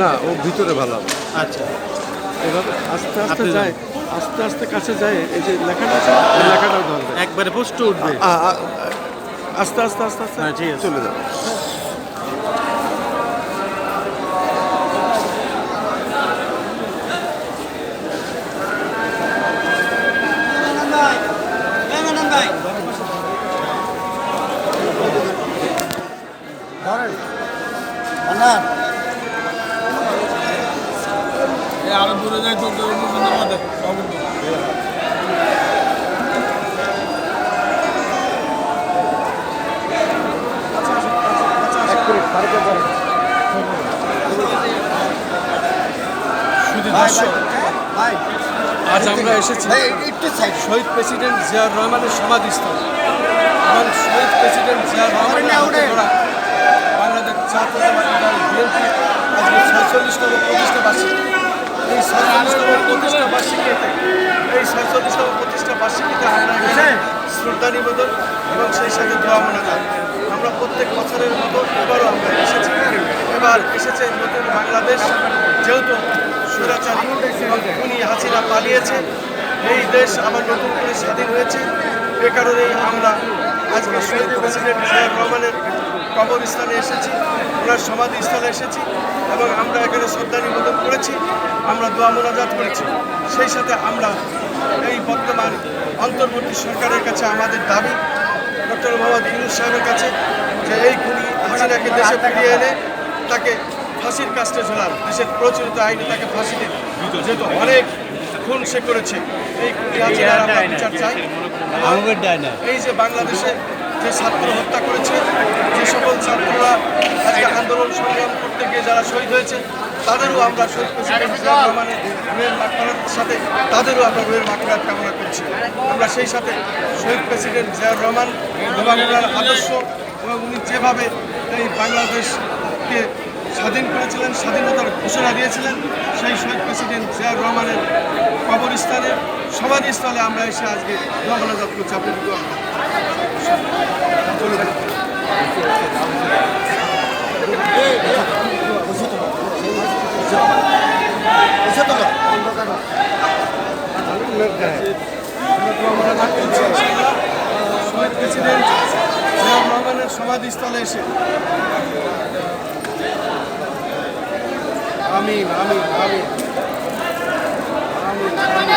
না ও ভিতরে ভালো হবে। আচ্ছা। এভাবে আস্তে আস্তে যায় আস্তে আস্তে কাছে যায় এই যে লেখাটা আছে লেখাটাও ধরবে। একবারে পোস্ট উঠবে। আস্তে আস্তে আস্তে আস্তে হ্যাঁ, ঠিক আছে। চলে যাবে। আরও দূরে যাই তো সুন্দর মধ্যে শুধু দর্শক আজ আমরা এসেছি শহীদ প্রেসিডেন্ট জিয়াউর রহমানের সমাধিস্থল। এবং শহীদ প্রেসিডেন্ট জিয়াউর রহমানের বাংলাদেশ দল বিএনপি আজকে ছয়চল্লিশতম প্রতিষ্ঠা বার্ষিকী। এই ছয়চল্লিশতম প্রতিষ্ঠা বার্ষিকীতে এই ছয়চল্লিশতম প্রতিষ্ঠা বার্ষিকীতে আমরা এখানে শ্রদ্ধা নিবেদন এবং সেই সাথে দোয়া মোনাজাত আমরা প্রত্যেক বছরের মতো এবারও আমরা এসেছি। এবার এসেছে নতুন বাংলাদেশ যেহেতু স্বৈরাচারী এবং খুনি হাসিনা পালিয়েছে এই দেশ আবার নতুন করে স্বাধীন হয়েছে। এ কারণেই আমরা আজকে শহীদ প্রেসিডেন্ট জিয়াউর রহমানের কবরস্থানে এসেছি ওনার সমাধিস্থলে এসেছি এবং আমরা এখানে শ্রদ্ধা নিবেদন করেছি আমরা দোয়া মোনাজাত করেছি। সেই সাথে আমরা এই বর্তমান অন্তর্বর্তী সরকারের কাছে আমাদের দাবি ডক্টর মোহাম্মদ ইউনুস সাহেবের কাছে যে এই খুনি হাসিনাকে দেশে ফিরিয়ে এনে তাকে ফাঁসির কাস্টে ঝোলার দেশের প্রচলিত আইনে তাকে ফাঁসি দিন। যেহেতু অনেক খুন সে করেছে এই খুনি হাসিনার আমরা বিচার চাই। এই যে বাংলাদেশে যে ছাত্র হত্যা করেছে। যে সকল ছাত্ররা আজকে আন্দোলন সংগ্রাম করতে গিয়ে যারা শহীদ হয়েছে, তাদেরও আমরা শহীদ রহমানের রুহের মাকফারাত সাথে তাদেরও আমরা রুয়ের মাকড়ার কামনা করছি। আমরা সেই সাথে শহীদ প্রেসিডেন্ট জিয়াউর রহমান এবং ওনার আদর্শ এবং উনি যেভাবে এই বাংলাদেশকে স্বাধীন করেছিলেন, স্বাধীনতার ঘোষণা দিয়েছিলেন সেই শহীদ প্রেসিডেন্ট জিয়াউর রহমানের কবরস্থানে, সমাধিস্থলে আমরা এসে আজকে দোয়া করছি আপনি দোয়া করুন। চলে যান। শহীদ প্রেসিডেন্ট রহমানের সমাধিস্থলে এসে မေးငါမေးငါမေးငါမေးငါမေး